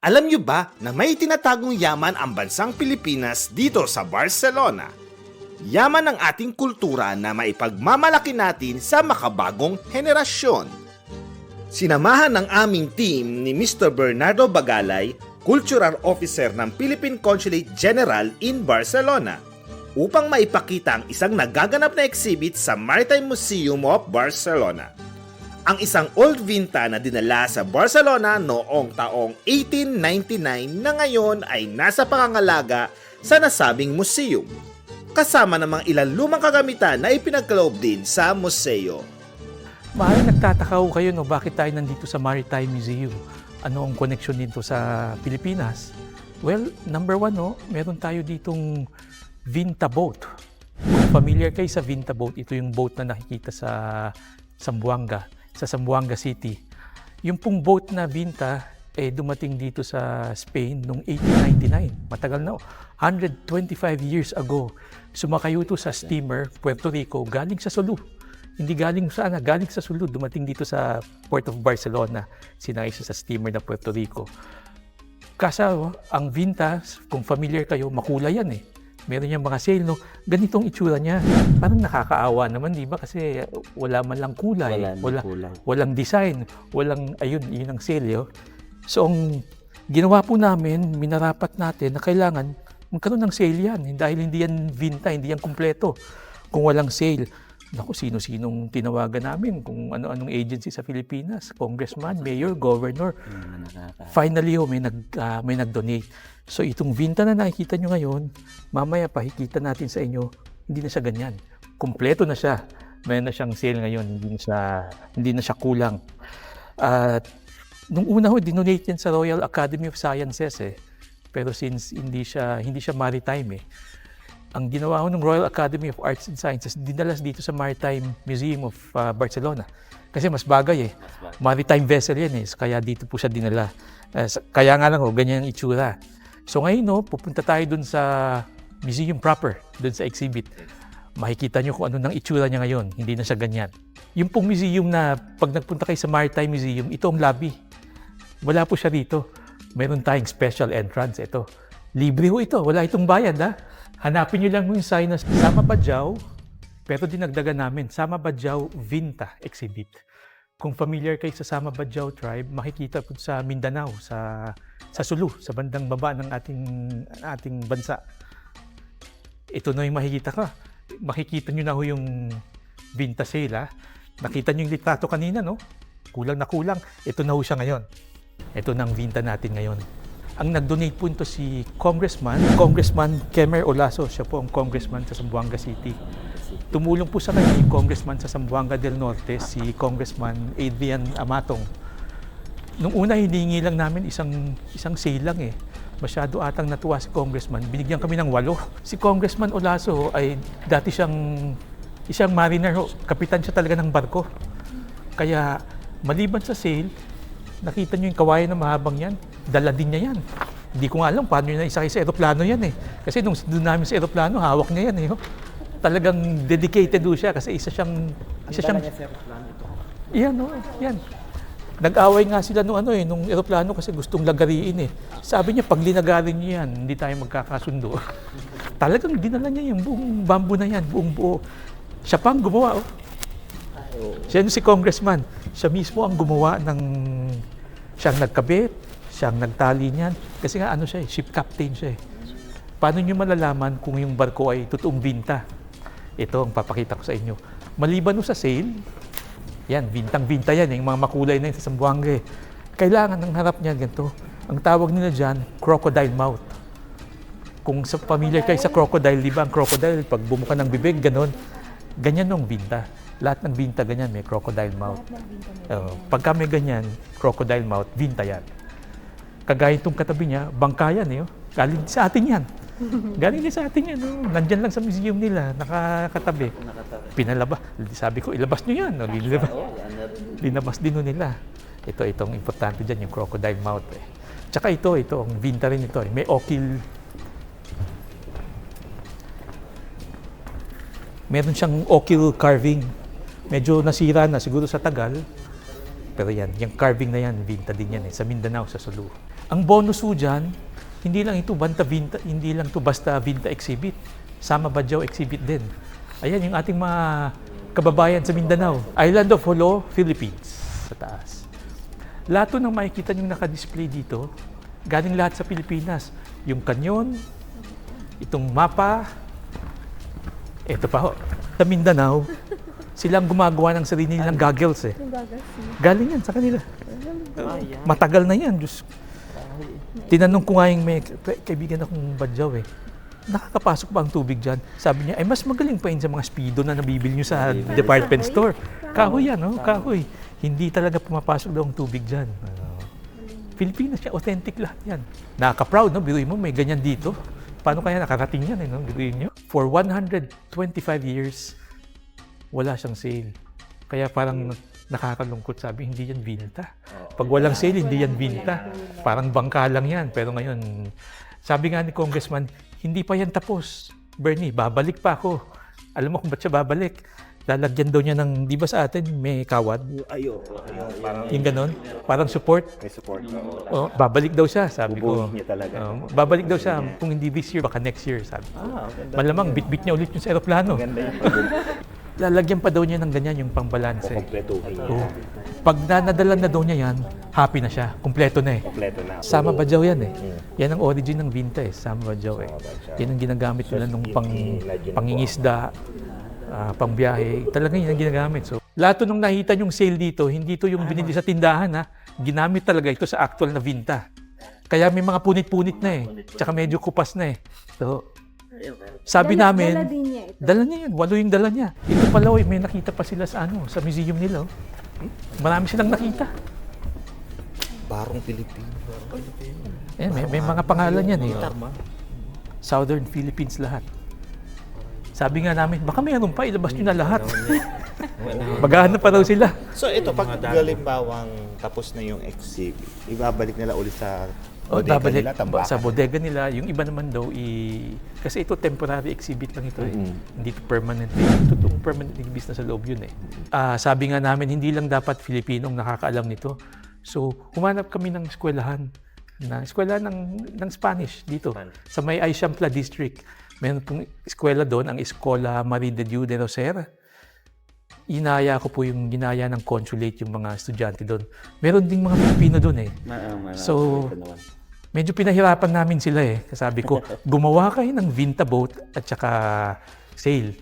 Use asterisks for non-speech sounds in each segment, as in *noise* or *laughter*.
Alam nyo ba na may tinatagong yaman ang bansang Pilipinas dito sa Barcelona? Yaman ng ating kultura na maipagmamalaki natin sa makabagong henerasyon. Sinamahan ng aming team ni Mr. Bernardo Bagalay, Cultural Officer ng Philippine Consulate General in Barcelona, upang maipakita ang isang nagaganap na exhibit sa Maritime Museum of Barcelona ang isang old vinta na dinala sa Barcelona noong taong 1899 na ngayon ay nasa pangangalaga sa nasabing museum. Kasama namang ilang lumang kagamitan na ipinagkaloob din sa museo. Maaari nagtataka kayo no, bakit tayo nandito sa Maritime Museum? Ano ang connection dito sa Pilipinas? Well, number one, no, meron tayo ditong Vinta boat. Kung familiar kayo sa Vinta boat, ito yung boat na nakikita sa Zamboanga, sa Zamboanga City. Yung pong boat na Vinta, eh, dumating dito sa Spain noong 1899. Matagal na, oh. 125 years ago. Sumakay ito sa steamer, Puerto Rico, galing sa Sulu. Hindi galing saan, ah, galing sa Sulu, dumating dito sa Port of Barcelona. Sinakay sa steamer na Puerto Rico. Kasa, ang Vinta, kung familiar kayo, makulay yan eh. Meron niyang mga sail, no? Ganitong itsura niya. Parang nakakaawa naman, di ba? Kasi wala man lang kulay. Wala wala, kulay. walang design, walang, ayun, yun ang sale. Yo. So, ang ginawa po namin, minarapat natin na kailangan magkaroon ng sale yan. Dahil hindi yan vinta, hindi yan kumpleto. Kung walang sale, naku, sino-sinong tinawagan namin, kung ano-anong agency sa Pilipinas, congressman, mayor, governor. Finally, oh, may, nag, ah, may nag-donate. So, itong vinta na nakikita nyo ngayon, mamaya pakikita natin sa inyo, hindi na siya ganyan. Kumpleto na siya. Mayroon na siyang sale ngayon, hindi na siya, hindi na siya kulang. At nung una ho, dinonate yan sa Royal Academy of Sciences eh. Pero since hindi siya, hindi siya maritime eh, ang ginawa ko ng Royal Academy of Arts and Sciences, dinalas dito sa Maritime Museum of ah, Barcelona. Kasi mas bagay eh. Maritime vessel yan eh. So, Kaya dito po siya dinala. Sa- kaya nga lang ho, ganyan ang itsura. So ngayon no, pupunta tayo dun sa museum proper, dun sa exhibit. Makikita nyo kung ano nang itsura niya ngayon. Hindi na siya ganyan. Yung pong museum na pag nagpunta kayo sa Maritime Museum, ito ang lobby. Wala po siya dito. Meron tayong special entrance. Ito. Libre ho ito. Wala itong bayad ha. Hanapin nyo lang yung sign na Sama Badjao. Pero dinagdagan namin, Sama Badjao Vinta Exhibit. Kung familiar kayo sa Sama Badjao tribe, makikita po sa Mindanao, sa sa Sulu, sa bandang baba ng ating ating bansa. Ito na yung makikita ka. Makikita nyo na ho yung Vinta sale ha. Nakita nyo yung litrato kanina, no? Kulang na kulang. Ito na ho siya ngayon. Ito na ang Vinta natin ngayon. Ang nag-donate po ito si Congressman, Congressman Kemer Olaso. Siya po ang congressman sa Zamboanga City. Tumulong po sa kanya yung congressman sa Zamboanga del Norte, si Congressman Adrian Amatong. Nung una, hiningi lang namin isang, isang sale lang eh. Masyado atang natuwa si Congressman. Binigyan kami ng walo. Si Congressman Olaso ay dati siyang isang mariner, kapitan siya talaga ng barko. Kaya maliban sa sale, nakita niyo yung kawayan na mahabang yan, dala din niya yan. Hindi ko nga alam paano niya isakay sa eroplano yan eh. Kasi nung doon namin sa eroplano, hawak niya yan eh. ho. Talagang dedicated do siya kasi isa siyang isa siyang Yan, oh, yan. Nag-away nga sila nung ano eh, nung eroplano kasi gustong lagariin eh. Sabi niya, pag linagarin niya yan, hindi tayo magkakasundo. *laughs* Talagang dinala niya yung buong bamboo na yan, buong buo. Siya pa ang gumawa, oh. Siya yung si congressman. Siya mismo ang gumawa ng... Siyang nagkabit, siyang nagtali niyan. Kasi nga ano siya eh, ship captain siya eh. Paano niyo malalaman kung yung barko ay totoong binta? Ito ang papakita ko sa inyo. Maliban no sa sale, yan, bintang-binta yan, yung mga makulay na yun sa Zamboanga eh. Kailangan ang harap niya ganito. Ang tawag nila dyan, crocodile mouth. Kung sa familiar kayo sa crocodile, di ba ang crocodile, pag bumuka ng bibig, ganon, ganyan nung binta. Lahat ng binta ganyan, may crocodile mouth. Oo. pagka may ganyan, crocodile mouth, binta yan. Kagaya itong katabi niya, bangka yan eh. oh. Galing sa atin yan. *laughs* Galing din sa atin yan. Oh. Nandyan lang sa museum nila, nakakatabi. Pinalabas. Sabi ko, ilabas nyo yan. Oh, linabas, linabas din ho nila. Ito, itong importante dyan, yung crocodile mouth. Eh. Tsaka ito, ito, ang vinta rin ito. Eh. May okil. Meron siyang okil carving. Medyo nasira na siguro sa tagal. Pero yan, yung carving na yan, vinta din yan eh, sa Mindanao, sa Sulu. Ang bonus po dyan, hindi lang ito banta vinta, hindi lang ito basta vinta exhibit. Sama Badjao exhibit din. Ayan yung ating mga kababayan sa Mindanao. Island of Holo, Philippines. Sa taas. Lahat ng makikita nyo nakadisplay dito, galing lahat sa Pilipinas. Yung kanyon, itong mapa, ito pa ho. Sa Mindanao, silang gumagawa ng sarili nilang goggles eh. Galing yan sa kanila. Matagal na yan. Diyos. Tinanong ko nga yung may ka- kaibigan akong badyaw eh. Nakakapasok ba ang tubig dyan? Sabi niya, ay mas magaling pa yun sa mga speedo na nabibili nyo sa department store. Kahoy yan, oh, kahoy. Hindi talaga pumapasok daw ang tubig dyan. Ano, Pilipinas siya, authentic lahat yan. Nakaka-proud, no? Biruin mo, may ganyan dito. Paano kaya nakarating yan, eh, no? Biruin nyo. For 125 years, wala siyang sale. Kaya parang nakakalungkot sabi, hindi yan binta. Pag walang sale, hindi yan binta. Parang bangka lang yan. Pero ngayon, sabi nga ni Congressman, hindi pa yan tapos. Bernie, babalik pa ako. Alam mo kung ba't siya babalik? Lalagyan daw niya ng, di ba sa atin, may kawad? Ayo, ayo, parang Yung ganon. Parang support. may support. Oh, babalik daw siya, sabi ko. Bubuhin niya talaga. Oh, babalik daw siya. Kung hindi this year, baka next year, sabi. Ah, ganda. Malamang, bit-bit niya ulit yung sa aeroplano. Ganda yun. *laughs* Lalagyan pa daw niya ng ganyan yung pangbalanse. Kompletuhin niya. Oo. Pag nanadalan na daw niya yan, happy na siya. Kumpleto na eh. Kompleto na. Sama Badjaw yan eh. Mm. Yan ang origin ng Vinta eh. Sama Badjaw eh. Sama. Yan ang ginagamit nila nung pang, pangingisda, ah, pangbiyahe. Talagang yan ang ginagamit. So, lahat nung nakita yung sale dito, hindi to yung binili sa tindahan ha. Ginamit talaga ito sa actual na Vinta. Kaya may mga punit-punit na eh. Tsaka medyo kupas na eh. So, sabi Dala- namin, dala din niya ito. Dala niya yan. Walo yung dala niya. Ito pala, oy, may nakita pa sila sa ano, sa museum nila. Oh. Marami silang nakita. Barong Pilipino. Barong Pilipino. Eh, may, may mga pangalan yan eh. Southern Philippines lahat. Sabi nga namin, baka mayroon pa, ilabas nyo na lahat. *laughs* Maghahanap pa daw sila. So ito, pag galimbawang tapos na yung exhibit, ibabalik nila ulit sa O, bodega babalik nila, tambakan. sa bodega nila. Yung iba naman daw, i... kasi ito temporary exhibit lang ito eh. Mm. Hindi ito permanent. eh. Ito itong permanent exhibit na sa loob yun eh. Ah, sabi nga namin, hindi lang dapat Filipinong nakakaalam nito. So, humanap kami ng eskwelahan. Na, eskwelahan ng, ng Spanish dito. Sa may Ayxampla District. Meron pong eskwela doon, ang Escola Marie de Dios de Roser inaya ko po yung ginaya ng consulate yung mga estudyante doon. Meron ding mga Pilipino doon eh. So, medyo pinahirapan namin sila eh. Sabi ko, *laughs* gumawa kayo ng Vinta boat at saka sail.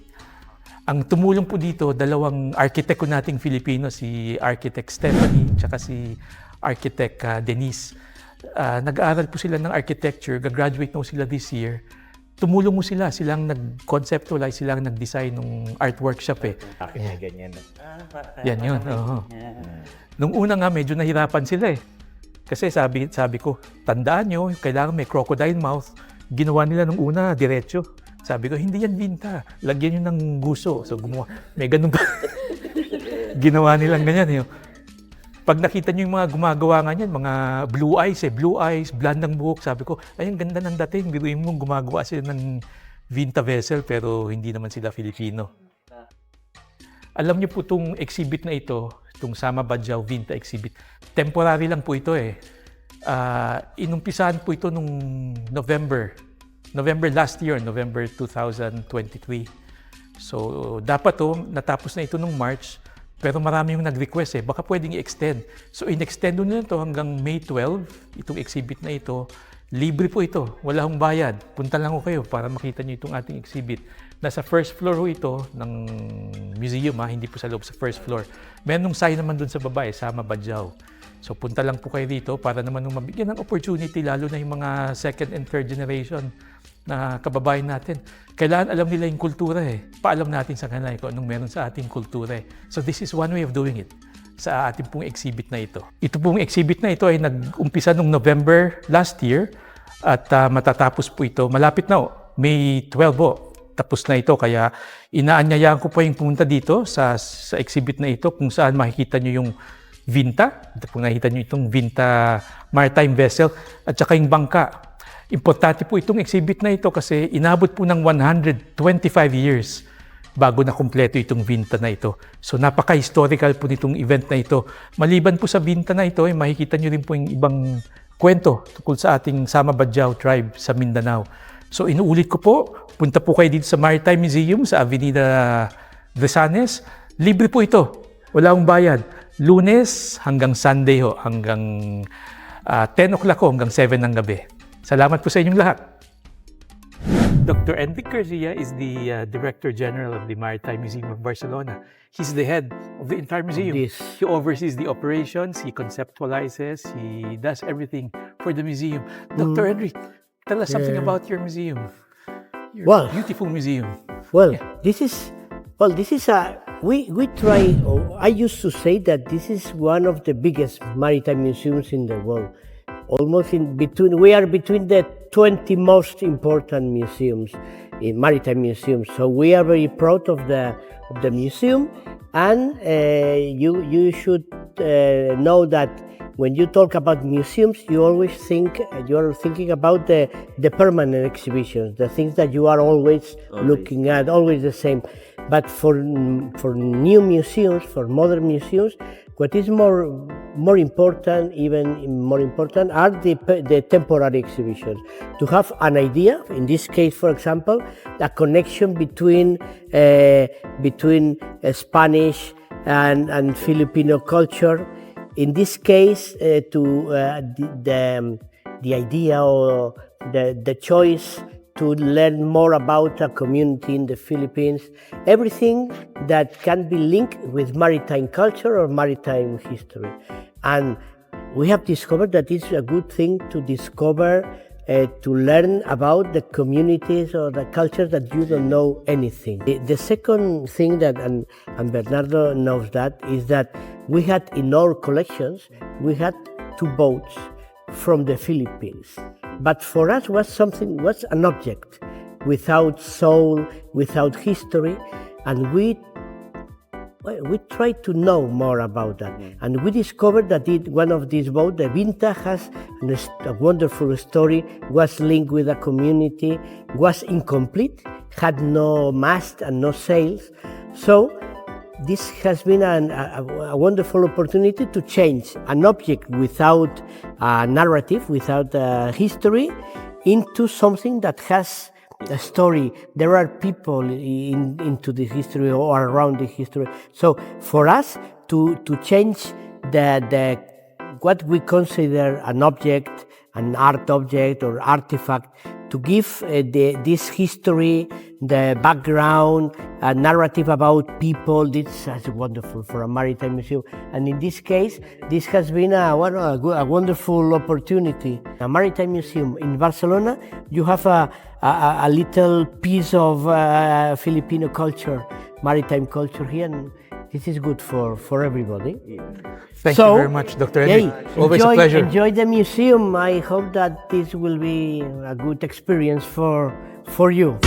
Ang tumulong po dito, dalawang architect ko nating Filipino, si Architect Stephanie at saka si Architect ah, Denise. Ah, nag-aaral po sila ng architecture, gagraduate na sila this year. Tumulong mo sila, silang nag-conceptualize, silang nag-design ng art workshop eh. Akin na ganyan. Yan yun, oo. Nung una nga, medyo nahirapan sila eh. Kasi sabi, sabi ko, tandaan nyo, kailangan may crocodile mouth. Ginawa nila nung una, diretso. Sabi ko, hindi yan binta. Lagyan nyo ng guso. So gumawa, may ganun ka. *laughs* Ginawa nilang ganyan eh. Pag nakita nyo yung mga gumagawa nga niyan, mga blue eyes eh, blue eyes, blandang buhok, sabi ko, ay, ang ganda ng dating. Biruin mo, gumagawa sila ng Vinta vessel, pero hindi naman sila Filipino. Alam niyo po itong exhibit na ito, itong Sama Badjao Vinta exhibit, temporary lang po ito eh. Ah, inumpisahan po ito nung November. November last year, November 2023. So, dapat to, natapos na ito nung March, pero marami yung nag-request eh, baka pwedeng i-extend. So, in-extend nila ito hanggang May 12, itong exhibit na ito. Libre po ito, wala hong bayad. Punta lang ko kayo para makita niyo itong ating exhibit. Nasa first floor ho ito ng museum ha, hindi po sa loob sa first floor. Meron sign naman dun sa baba eh, Sama Badjao. So punta lang po kayo dito para naman mabigyan ng opportunity lalo na yung mga second and third generation na kababayan natin. Kailangan alam nila yung kultura eh. Paalam natin sa kanila kung anong meron sa ating kultura eh. So this is one way of doing it sa ating pong exhibit na ito. Ito pong exhibit na ito ay nag-umpisa noong November last year at ah, matatapos po ito. Malapit na, oh, May 12 po. Tapos na ito kaya inaanyayahan ko po yung pumunta dito sa, sa exhibit na ito kung saan makikita nyo yung Vinta. Ito po nakikita nyo itong Vinta Maritime Vessel at saka yung bangka. Importante po itong exhibit na ito kasi inabot po ng 125 years bago na kumpleto itong Vinta na ito. So napaka-historical po nitong event na ito. Maliban po sa Vinta na ito, eh, makikita nyo rin po yung ibang kwento tungkol sa ating Sama Badjao tribe sa Mindanao. So inuulit ko po, punta po kayo dito sa Maritime Museum sa Avenida Vesanes. Libre po ito. Wala akong bayad. Lunes hanggang Sunday ho, hanggang ah, 10 o'clock ho, hanggang 7 ng gabi. Salamat po sa inyong lahat. Dr. Enric Garcia is the uh, Director General of the Maritime Museum of Barcelona. He's the head of the entire museum. This. He oversees the operations, he conceptualizes, he does everything for the museum. Dr. Enric, tell us something Yeah. about your museum. Your Well- beautiful museum. Well, Yeah. this is well, this is a we we try. oh, I used to say that this is one of the biggest maritime museums in the world. Almost in between, we are between the 20 most important museums, in maritime museums. So we are very proud of the of the museum, and uh, you you should uh, know that when you talk about museums, you always think you're thinking about the the permanent exhibitions, the things that you are always looking at, always the same. But for for new museums, for modern museums, what is more more important, even more important, are the the temporary exhibitions. To have an idea, in this case, for example, a connection between uh, between uh, Spanish and and Filipino culture in this case, uh, to uh, the, the the idea or the the choice to learn more about a community in the Philippines, everything that can be linked with maritime culture or maritime history, and we have discovered that it's a good thing to discover. Uh, to learn about the communities or the cultures that you don't know anything. The, the second thing that, and, and Bernardo knows that, is that we had in our collections, we had two boats from the Philippines. But for us was something, was an object without soul, without history, and we we tried to know more about that, mm. and we discovered that it, one of these boats, the Vinta, has a wonderful story. Was linked with a community, was incomplete, had no mast and no sails. So this has been an, a, a wonderful opportunity to change an object without a narrative, without a history, into something that has a story. There are people in, into the history or around the history. So for us to, to change the, the what we consider an object, an art object or artifact, to give uh, the, this history, the background, a narrative about people. This is wonderful for a maritime museum. And in this case, this has been a, a, wonderful opportunity. A maritime museum in Barcelona, you have a, a, a little piece of uh, Filipino culture, maritime culture here, and this is good for, for everybody. Thank So, you very much, Dr. Enric. Always enjoy, a pleasure. enjoy the museum. I hope that this will be a good experience for for you.